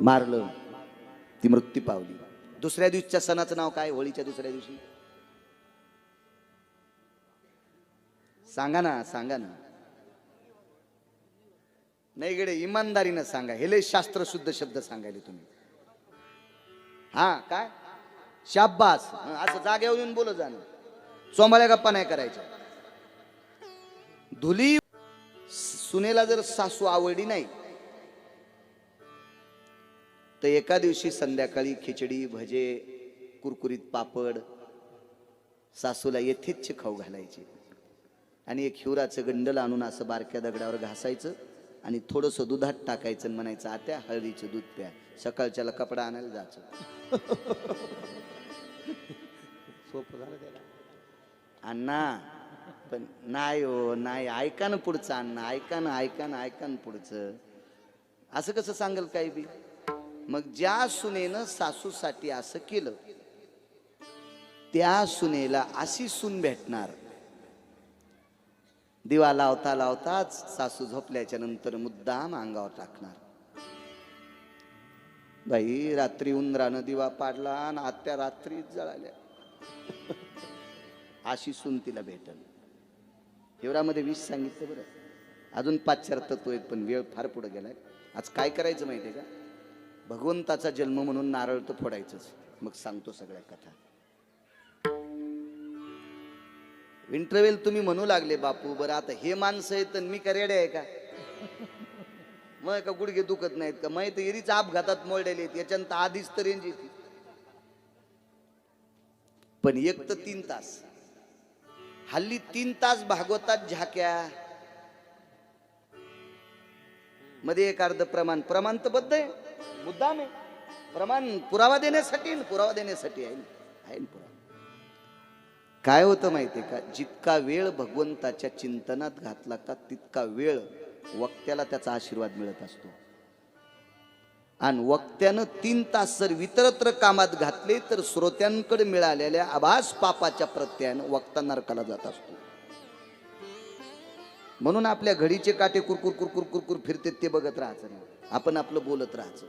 मारलं ती मृत्यू पावली. दुसऱ्या दिवशीच्या सणाचं नाव काय? होळीच्या दुसऱ्या दिवशी? सांगा ना सांगा ना. नाही गडे इमानदारीनं सांगा. हे लय शास्त्र शुद्ध शब्द सांगायले तुम्ही. हा काय? शाब्बास. असं जागेवर येऊन बोल जाणं चोंबाळ्या गप्पा नाही करायच्या. धुली सुनेला जर सासू आवडली नाही तर एका दिवशी संध्याकाळी खिचडी भजे कुरकुरीत पापड सासूला येथेच खाऊ घालायचे. आणि एक हिवराचं गंडल आणून असं बारक्या दगडावर घासायचं आणि थोडंसं दुधात टाकायचं आणि म्हणायचं आत्या हळदीचं दूध प्या. सकाळच्याला कपडा आणायला जायचं. सोपं झालं त्याला. अण्णा पण नाही हो नाही. ऐका ना पुढचं अण्णा. ऐका ना ऐका ना ऐका ना पुढचं. असं कसं सांगेल काही बी? मग ज्या सुनेनं सासूसाठी असं केलं त्या सुनेला अशी सून भेटणार. दिवा लावता लावताच सासू झोपल्याच्या नंतर मुद्दाम अंगावर टाकणार. बाई रात्री उंदरानं दिवा पाडला आणि आत्या रात्रीच जळाल्या. अशी सून तिला भेटल हिवरामध्ये विष सांगितलं बरं. अजून पाच चार तत्व आहेत पण वेळ फार पुढे गेलाय. आज काय करायचं माहितीये का? भगवंताचा जन्म म्हणून नारळ तर फोडायचंच. मग सांगतो सगळ्या कथा. इंटरवेल तुम्ही म्हणू लागले बापू. बरं आता हे माणसं आहेत तर मी का आहे का? मग का गुडघे दुखत नाहीत का? माहिती एरीच अपघातात मोडलेले आहेत. याच्यानंतर आधीच तर रेंज येते पण एक तर तीन तास. हल्ली तीन तास भागवतात झाक्या. मध्ये एक अर्ध प्रमाण. प्रमाण तर बद्ध आहे. मुद्दाम आहे. प्रमाण पुरावा देण्यासाठी पुरावा देण्यासाठी आहे. आहे पुरावा. काय होतं माहितीये का? जितका वेळ भगवंताच्या चिंतनात घातला का तितका वेळ वक्त्याला त्याचा आशीर्वाद मिळत असतो. आणि वक्त्यानं तीन तास जर वितरत्र कामात घातले तर श्रोत्यांकडे मिळालेल्या आभास पापाच्या प्रत्ययानं वक्ता नरकाला जात असतो. म्हणून आपल्या घडीचे काटे कुरकुर कुरकुर कुरकुर फिरते ते बघत राहायचं नाही. आपण आपलं बोलत राहायचं.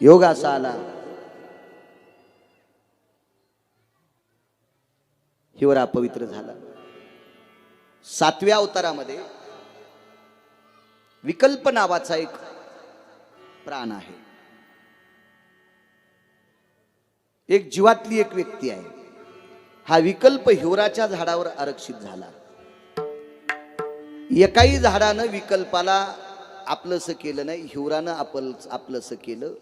योग असा आला हिवरा अपवित्र झाला. सातव्या अवतारामध्ये विकल्प नावाचा एक प्राण आहे. एक जीवातली एक व्यक्ती आहे. हा विकल्प हिवराच्या झाडावर आरक्षित झाला. एकाही झाडानं विकल्पाला आपलंसं केलं नाही हिवरानं आपल आपलंसं केलं.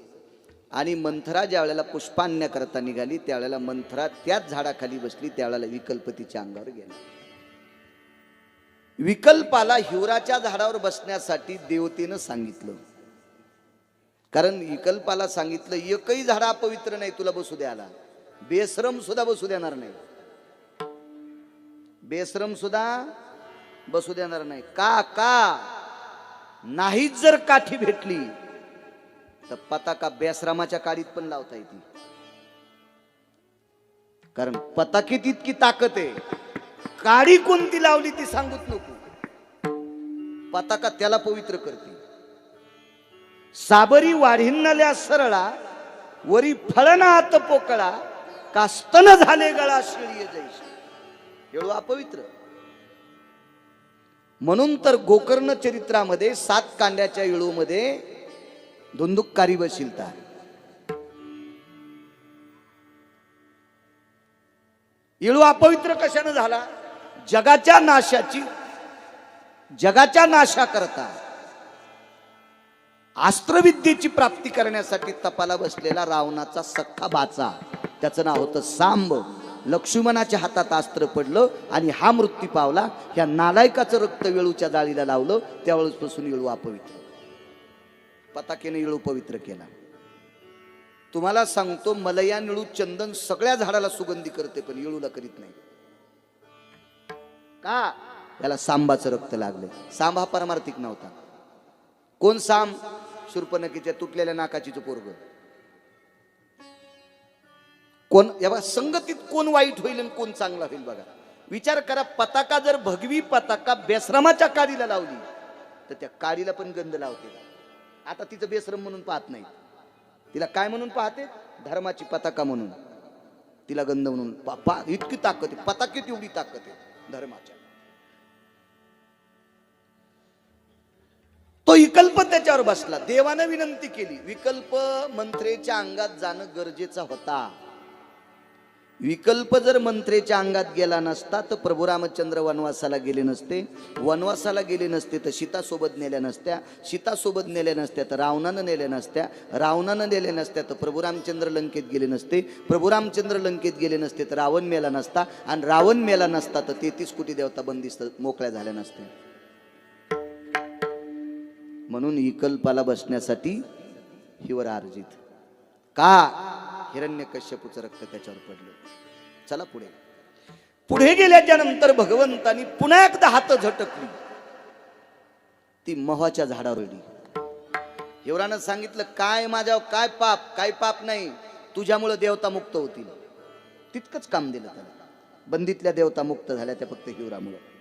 आणि मंथरा ज्या वेळेला पुष्पान्याकरता निघाली त्यावेळेला मंथरा त्याच झाडाखाली बसली त्यावेळेला विकल्प तिच्या अंगावर गेला. विकल्पाला हिवराच्या झाडावर बसण्यासाठी देवतेनं सांगितलं. कारण विकल्पाला सांगितलं एकही झाड अपवित्र नाही तुला बसू द्यायला. बेश्रम सुद्धा बसू देणार नाही. बेश्रम सुद्धा बसू देणार नाही. का का? नाहीच जर काठी भेटली तर पताका बेश्रमाच्या काडीत पण लावता येते. कारण पताकीत इतकी ताकद आहे. काडी कोणती लावली ती सांगूत नको. पताका त्याला पवित्र करते. साबरी वाढिन्नल्या सरळा वरी फळनात पोकळा कास्तन झाले गळा शिळीय जैसे. एवढं अपवित्र. म्हणून तर गोकर्ण चरित्रामध्ये सात कांड्याच्या येळूमध्ये धुंदुककारी बशीलता. येळू अपवित्र कशानं झाला? जगाच्या नाशाची जगाच्या नाशा करता अस्त्रविद्येची प्राप्ती करण्यासाठी तपाला बसलेला रावणाचा सख्खा बाचा. त्याचं नाव होतं सांब. लक्ष्मणाच्या हातात अस्त्र पडलं आणि हा मृत्यू पावला. ह्या नालायकाचं रक्त वेळूच्या जाळीला लावलं. त्यावेळेसपासून येळू अपवित्र. पताकेने येळू पवित्र केला. तुम्हाला सांगतो मलया निळू चंदन सगळ्या झाडाला सुगंधी करते पण येळूला करीत नाही. का? त्याला सांबाचं रक्त लागलं सांब हा परमार्थिक नव्हता. कोण सांब? सुरपणकीच्या तुटलेल्या नाकाचीचं पोरग. कोण या संगतीत कोण वाईट होईल आणि कोण चांगला होईल बघा. विचार करा पताका जर भगवी पताका बेश्रमाच्या काडीला लावली तर त्या काडीला पण गंध लावते. आता तिचं बेसरम म्हणून पाहत नाही. तिला काय म्हणून पाहते? धर्माची पताका म्हणून. तिला गंध म्हणून पा- इतकी ताकद आहे. पताकेत एवढी ताकद आहे धर्माच्या. विकल्प त्याच्यावर बसला. देवानं विनंती केली. विकल्प मंत्रेच्या अंगात जाणं गरजेचा होता. विकल्प जर मंत्रेच्या अंगात गेला नसता तर प्रभू रामचंद्र वनवासाला गेले नसते. वनवासाला गेले नसते तर सीतासोबत नेल्या नसत्या. सीतासोबत नेल्या नसत्या तर रावणानं नेल्या नसत्या. रावणानं नेल्या नसत्या तर प्रभू रामचंद्र लंकेत गेले नसते. प्रभू रामचंद्र लंकेत गेले नसते तर रावण मेला नसता. आणि रावण मेला नसता तर तेहतीस कोटी देवता बंदिस्त मोकळ्या झाल्या नसत्या. म्हणून विकल्पाला बसण्यासाठी हिवर अर्जित का? हिरण्य कश्यपूचं रक्त त्याच्यावर पडलं. चला पुढे. पुढे गेल्याच्यानंतर भगवंतानी पुन्हा एकदा हात झटकली. ती मोहाच्या झाडावर अडली हिवरानं सांगितलं काय माझ्यावर काय पाप? काय पाप नाही. तुझ्यामुळं देवता मुक्त होतील. तितकंच काम दिलं त्याला बंदीतल्या देवता मुक्त झाल्या त्या फक्त हिवरामुळं.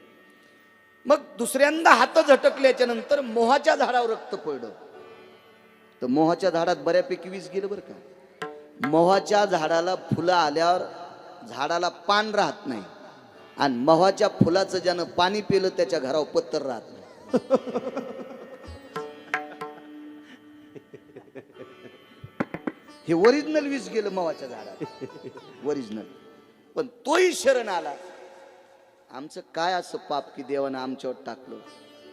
मग दुसऱ्यांदा हात झटकल्याच्या नंतर मोहाच्या झाडावर रक्त पडलं तर मोहाच्या झाडात बऱ्यापैकी वीज गेलं बरं का? मोहाच्या झाडाला फुलं आल्यावर झाडाला पान राहत नाही. आणि मोहाच्या फुलाचं ज्यानं पाणी पिलं त्याच्या घरावर पत्तर राहत नाही. हे ओरिजिनल वीज गेलं मोहाच्या झाडात. ओरिजिनल पण तोही शरण आला. आमचं काय असं पाप की देवानं आमच्यावर टाकलं?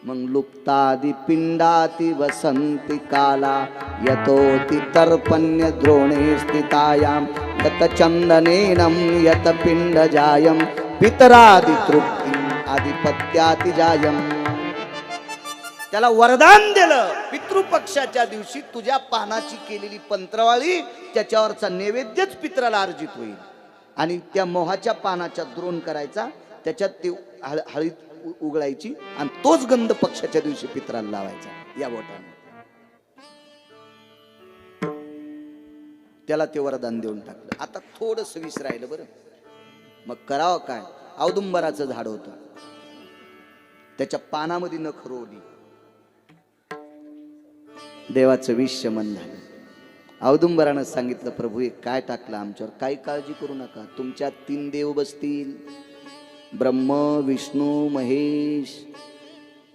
मग लुप्तादि पिंडाती वसंती काला यतोति तर्पण्य द्रोणे स्थितायाम यत चंदनेनम यत पिंड जायम पितरादि तृप्ती आधिपत्याती जायम त्याला वरदान दिलं पितृपक्षाच्या दिवशी तुझ्या पानाची केलेली पंत्रवाळी त्याच्यावरचा नैवेद्यच पित्राला अर्जित होईल. आणि त्या मोहाच्या पानाच्या द्रोण करायचा त्याच्यात ते हळ हळीत उगळायची आणि तोच गंध पक्षाच्या दिवशी पित्राला लावायचा या बोटाने. त्याला ते वरदान देऊन टाकलं. आता थोडस विस राहिलं बरं. मग करावं काय? औदुंबराचं झाड होतं. त्याच्या पानामध्ये नख रोवली. देवाचं विष्यमन झालं. औदुंबरानं सांगितलं प्रभू हे काय टाकलं आमच्यावर? काही काळजी करू नका. तुमच्या तीन देव बसतील. ब्रह्म विष्णू महेश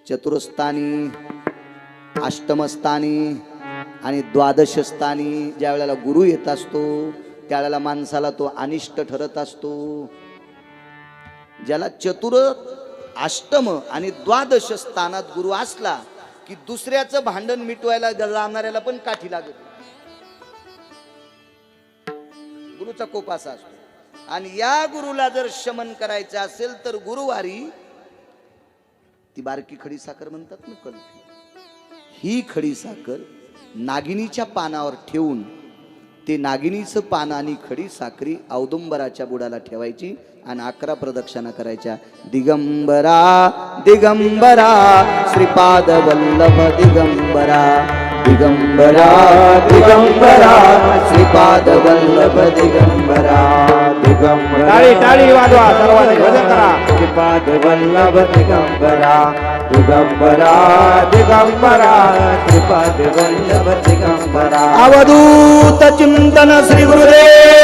चतुरस्थानी अष्टमस्थानी आणि द्वादशस्थानी ज्या वेळेला गुरु येत असतो त्यावेळेला माणसाला तो अनिष्ट ठरत असतो. ज्याला चतुर अष्टम आणि द्वादश स्थानात गुरु असला की दुसऱ्याचं भांडण मिटवायला जाणाऱ्याला पण काठी लागत गुरुचा कोप असा असतो. आणि या गुरुला जर शमन करायचं असेल तर गुरुवारी ती बारकी खडी साखर म्हणतात ना कल्पी ही खडी साखर नागिनीच्या पानावर ठेवून ते नागिनीचं पान आणि खडी साखरी औदुंबराच्या बुडाला ठेवायची आणि अकरा प्रदक्षिणा करायच्या. दिगंबरा दिगंबरा श्रीपाद वल्लभ दिगंबरा. दिगंबरा दिगंबरा श्रीपाद वल्लभ दिगंबरा. टाळी टाळी वाजवा सर्वांनी भजन करा. श्रीपाद वल्लभ दिगंबरा. दिगंबरा दिगंबरा. श्रीपाद वल्लभ दिगंबरा. अवधूत चिंतन श्री गुरुदेव.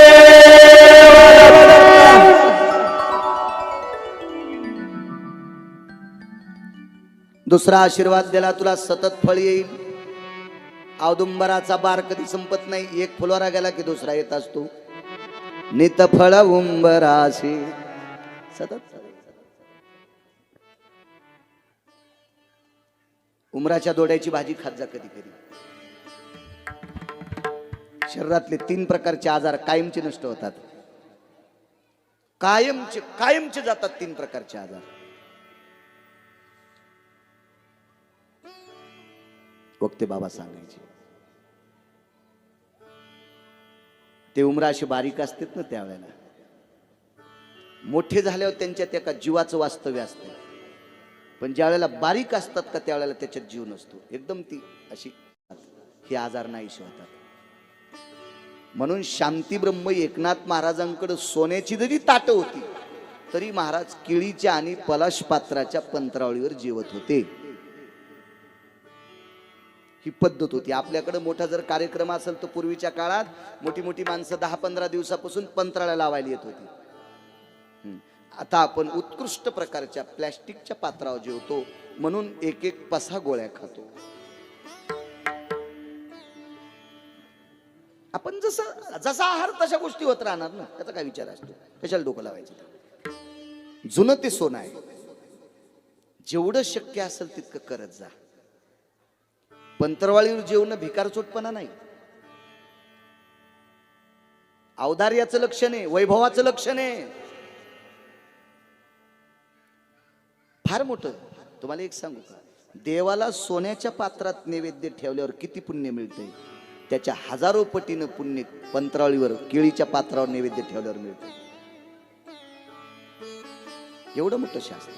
दुसरा आशीर्वाद दिला तुला सतत फळ येईल. औदुंबराचा बार कधी संपत नाही. एक फुलवारा गेला की दुसरा येत असतो. नित फळ उंबराशी. सतत उमराच्या दोड्याची भाजी खात जा कधी कधी. शरीरातले तीन प्रकारचे आजार कायमचे नष्ट होतात. कायमचे कायमचे जातात तीन प्रकारचे आजार. वक्ते बाबा सांगायचे. ते उमरा असे बारीक असतात ना त्यावेळेला. मोठे झाल्यावर त्यांच्यात एका जीवाचं वास्तव्य असतं. पण ज्या वेळेला बारीक असतात का त्यावेळेला त्याच्यात जीव नसतो. एकदम ती अशी हे आजार नाहीशी होतात म्हणून शांती ब्रह्म एकनाथ महाराजांकडे सोन्याची जरी ताट होती तरी महाराज केळीच्या आणि पलाश पात्राच्या पंत्रावळीवर जीवत होते. ही पद्धत होती. आपल्याकडं मोठा जर कार्यक्रम असेल तर पूर्वीच्या काळात मोठी मोठी माणसं दहा पंधरा दिवसापासून पंत्राळ्या लावायला येत होती. आता आपण उत्कृष्ट प्रकारच्या प्लॅस्टिकच्या पात्रावर जेवतो म्हणून एक एक पसा गोळ्या खातो. आपण जसं जसा आहार तशा गोष्टी होत राहणार ना त्याचा काय विचार असतो? कशाला डोकं लावायचं? जुनं ते सोनं आहे. जेवढं शक्य असेल तितकं करत जा. पंतरवाळीवर जेवण भिकारचोटपणा नाही. औदार्याचं लक्षण आहे वैभवाचं लक्षण आहे. फार मोठं. तुम्हाला एक सांगू का? देवाला सोन्याच्या पात्रात नैवेद्य ठेवल्यावर किती पुण्य मिळतंय? त्याच्या हजारो पटीनं पुण्य पंतराळीवर केळीच्या पात्रावर नैवेद्य ठेवल्यावर मिळत एवढं मोठं शास्त्र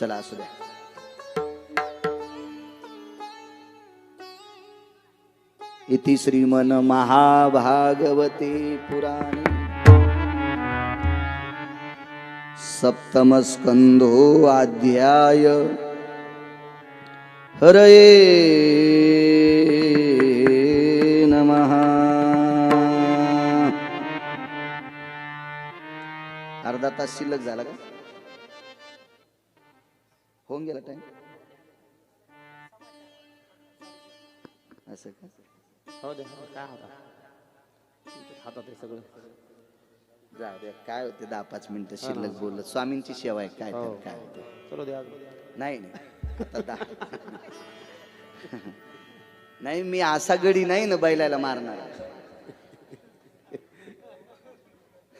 चला असू द्या. इति श्रीमन महाभागवते पुराणे। सप्तमस्कन्धो अध्याय हरये नमः। अर्धा तास शिल्लक झाला का? होऊन गेला टाइम असं का? हो दे काय होता हातात सगळं. जाऊ द्या काय होते दहा पाच मिनिटं शिल्लक बोललं. स्वामींची सेवा आहे काय हो. तर काय होते चलो द्या नाही नाही. आता दहा. नाही मी असा गडी नाही ना बैलाला मारणार.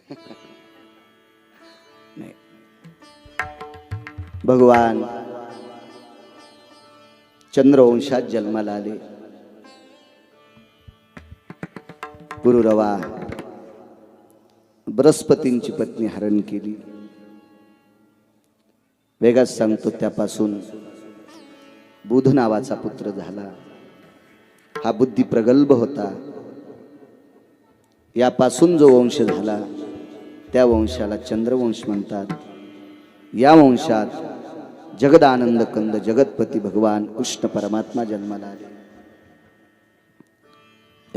नाही. भगवान चंद्रवंशात जन्माला आले. गुरुरवा बृहस्पतींची पत्नी हरण केली. वेगात सांगतो त्यापासून बुध नावाचा पुत्र झाला. हा बुद्धी प्रगल्भ होता. यापासून जो वंश झाला त्या वंशाला चंद्रवंश म्हणतात. या वंशात जगदानंद कंद जगतपती भगवान कृष्ण परमात्मा जन्माला आले.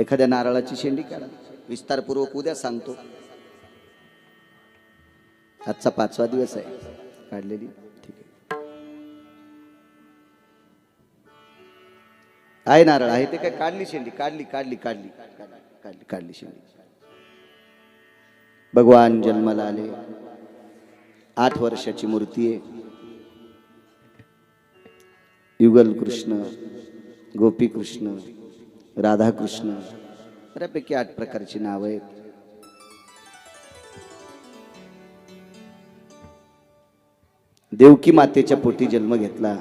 एखाद्या नारळाची शेंडी काढा. विस्तारपूर्वक उद्या सांगतो. आजचा पाचवा दिवस आहे. काढलेली. ठीक आहे. आहे नारळ. आहे ते काय? काढली शेंडी. काढली काढली काढली. काढली काढली शेंडी. भगवान जन्माला आले. आठ वर्षाची मूर्ती आहे. युगल कृष्ण गोपी कृष्ण राधाकृष्ण. बऱ्यापैकी आठ प्रकारची नावं आहेत. देवकी मातेच्या पोटी जन्म घेतला.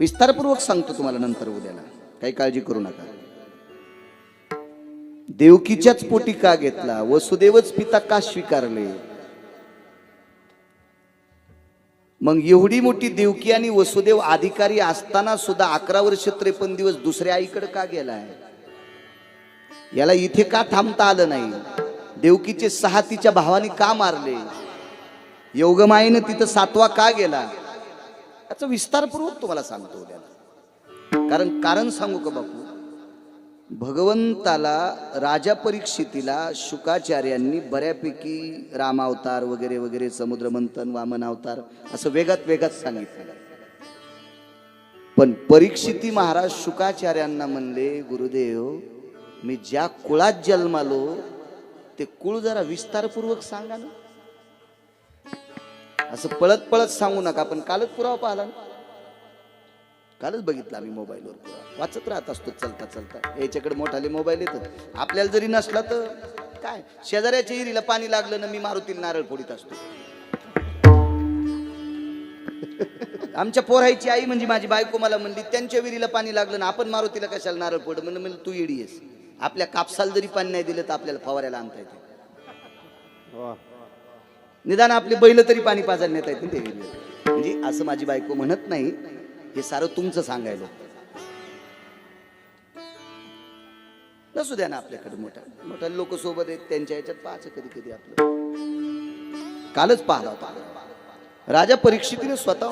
विस्तारपूर्वक सांगतो तुम्हाला नंतर उद्याला. काही काळजी करू नका. देवकीच्याच पोटी का घेतला? वसुदेवच पिता का स्वीकारले? मग एवढी मोठी देवकी आणि वसुदेव अधिकारी असताना सुद्धा अकरा वर्ष त्रेपन्न दिवस दुसऱ्या आईकडे का गेलाय? याला इथे का थांबता आलं नाही? देवकीचे सहा तिच्या भावाने का मारले? योगमायेनं तिथं सातवा का गेला? याचा विस्तारपूर्वक तुम्हाला सांगतो कारण कारण सांगू का बापू? भगवंताला राजा परीक्षितीला शुकाचार्यांनी बऱ्यापैकी रामावतार वगैरे वगैरे समुद्रमंथन वामन अवतार असं वेगात वेगात सांगितलं. पण परीक्षिती महाराज शुकाचार्यांना म्हणले गुरुदेव मी ज्या कुळात जन्मालो ते कुळ जरा विस्तारपूर्वक सांगा ना. असं पळत पळत सांगू नका पण कालच पुरावा पाहिला ना. कालच बघितलं आम्ही मोबाईलवर. वाचत राहत असतो चलता चलता. याच्याकडे मोठाले मोबाईल येतात. आपल्याला जरी नसला तर काय? शेजाऱ्याच्या हिरीला पाणी लागलं ना मी मारुतीला नारळ फोडीत असतो. आमच्या पोरायची आई म्हणजे माझी बायको मला म्हणली त्यांच्या विहिरीला पाणी लागलं ना आपण मारुतीला कशाला नारळ फोड? म्हणलं म्हणलं तू येडी आहेस आपल्या कापसाला जरी पाणी नाही दिलं तर आपल्याला फवाऱ्याला आणता येते. निदान आपले बैल तरी पाणी पाजायला नेता येतील ते विहिरीला. म्हणजे असं माझी बायको म्हणत नाही हे सारं तुमचं सांगायला. नसू द्या ना आपल्याकडे मोठ्या मोठ्या लोक सोबत आहेत त्यांच्या ह्याच्यात पाहायचं कधी कधी आपलं. कालच पाहिला होता. राजा परीक्षितीने स्वतः